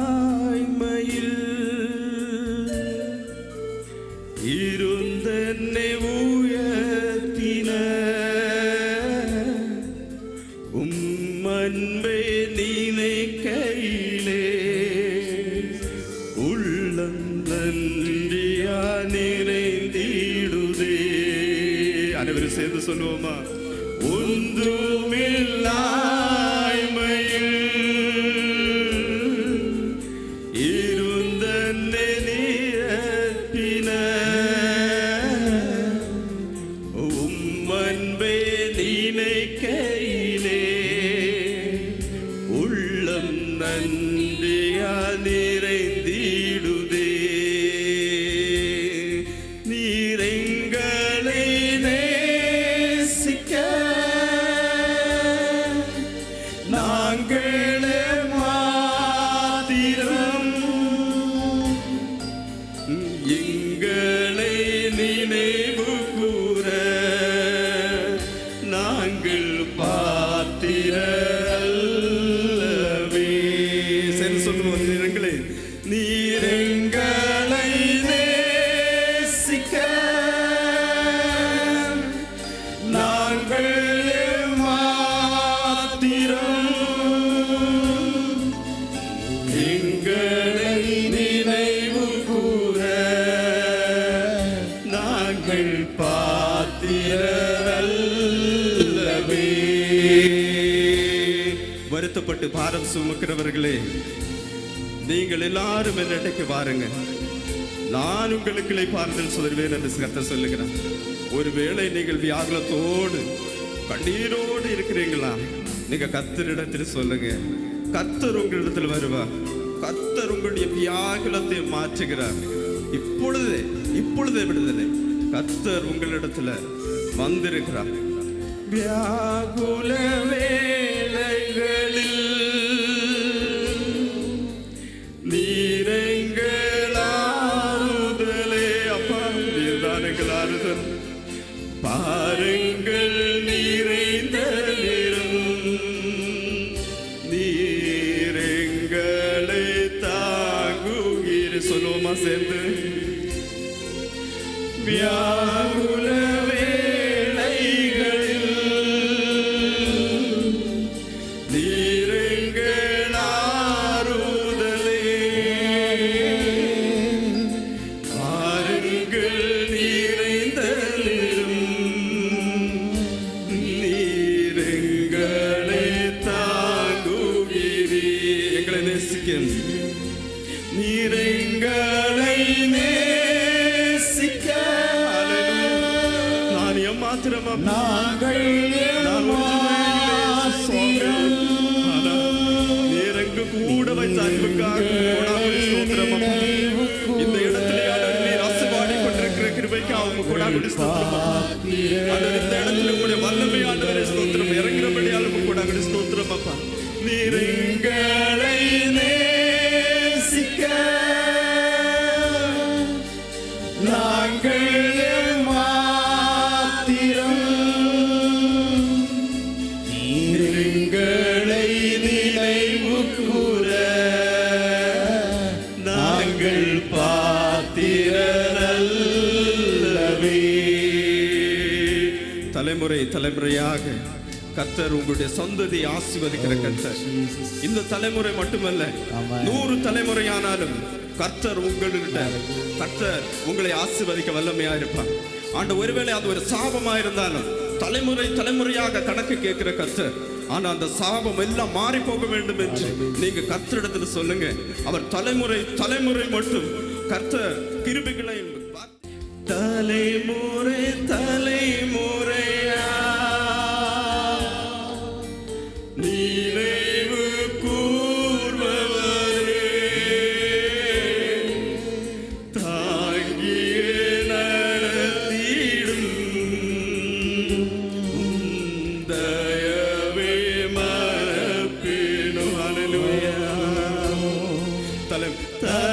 ஒன்றுமில்லாய்மையில் இருந்தென்னை உயர்த்தின உம்மன்பே சொல்லுவோமா ஒன்றுமில்லாய்மையில் வருத்தப்பட்டு பாரம் சுமக்கிறவர்களே நீங்கள் எல்லாரும் என்னடைக்கு பாருங்க நான் உங்களுக்கு இளைப்பாறுதல் சொல்வேன் என்று கத்த சொல்லுகிறார். ஒருவேளை நீங்கள் வியாகுலத்தோடு கண்ணீரோடு இருக்கிறீங்களா நீங்க கத்தரிடத்தில் சொல்லுங்க. கத்தர் உங்களிடத்தில் வருவா. கத்தர் உங்களுடைய வியாகுலத்தை மாற்றுகிறார். இப்பொழுதே இப்பொழுதே விடுதலை. கத்தர் உங்களிடத்துல வந்திருக்கிறார். வியாகுல வேளைகளில் நான் எம்மாத்திரமா நாங்கள் நீரங்கு கூட வைத்த அன்புக்காக. இந்த இடத்திலே நீர் அசைவாடி கொண்டிருக்கிற கிருபைக்கு அவங்க. ஆண்டவர் இந்த இடத்துல உங்களுடைய வல்லமை ஆண்டவரே ஸ்தோத்திரம் இறங்குறபடியால் கொடாகுடி ஸ்தோத்திரம் அப்பா நீர் எங்களை நேசிக்க நாங்கள் தலைமுறை தலைமுறையாக கர்த்தர் உங்களுடைய சொந்ததை ஆசீர்வதிக்கிற கர்த்தர் இந்த தலைமுறை மட்டுமல்ல. நூறு தலைமுறையானாலும் கர்த்தர் உங்களிட கர்த்தர் உங்களை ஆசீர்வதிக்க வல்லமையா இருப்பார். ஆண்டு ஒருவேளை அது ஒரு சாபமா இருந்தாலும் தலைமுறை தலைமுறையாக கணக்கு கேட்கிற கர்த்தர் ஆனா அந்த சாபம் எல்லாம் மாறி போக வேண்டும் என்று நீங்க கர்த்தரிடத்துல சொல்லுங்க. அவர் தலைமுறை தலைமுறை மட்டும் கர்த்த கிருபிகளை தலைமுறை தலைமுறை. தலைமுறை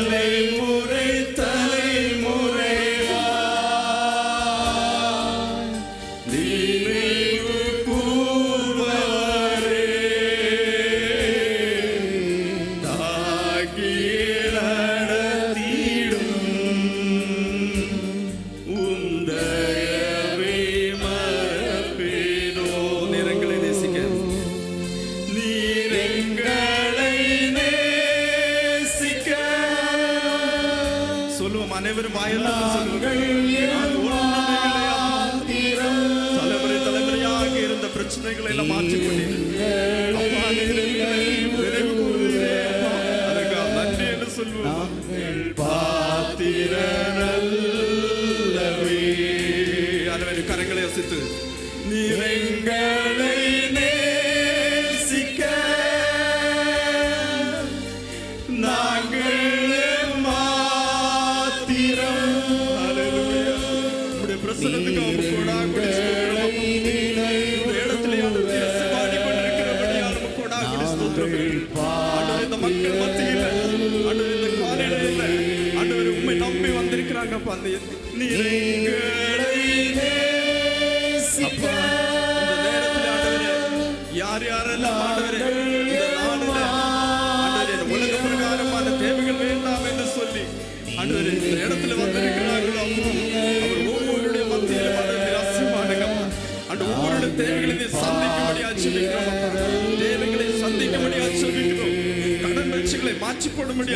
உம்முடைய அவங்க கொடாங்குடி ஸ்தோத்திரம் அப்பா. இந்த கொண்டிருக்கிறபடியால் உமக்கு கொடாங்குடி இந்த மக்கள் மத்தியில, ஆண்டவரே, இந்த காலையில ஆண்டவரே, உம்மை நம்பி வந்திருக்கிறாங்கப்பா. அந்த இந்த ஆண்டவரே, யார் யாரெல்லாம் ஆண்டவரே, இந்த ஆண்டவரே, உலக பிரகாரமான தேவைகள் வேண்டாம் என்று சொல்லி ஆண்டவரே, இந்த இடத்துல வந்து மாற்றி போடும்படி